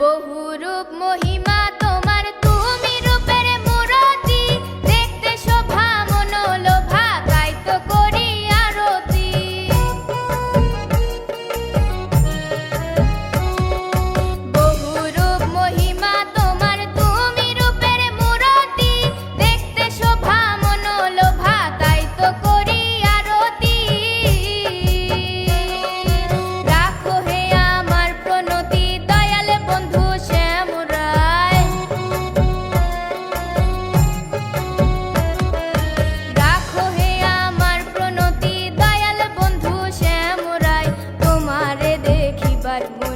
Bahurup Mahima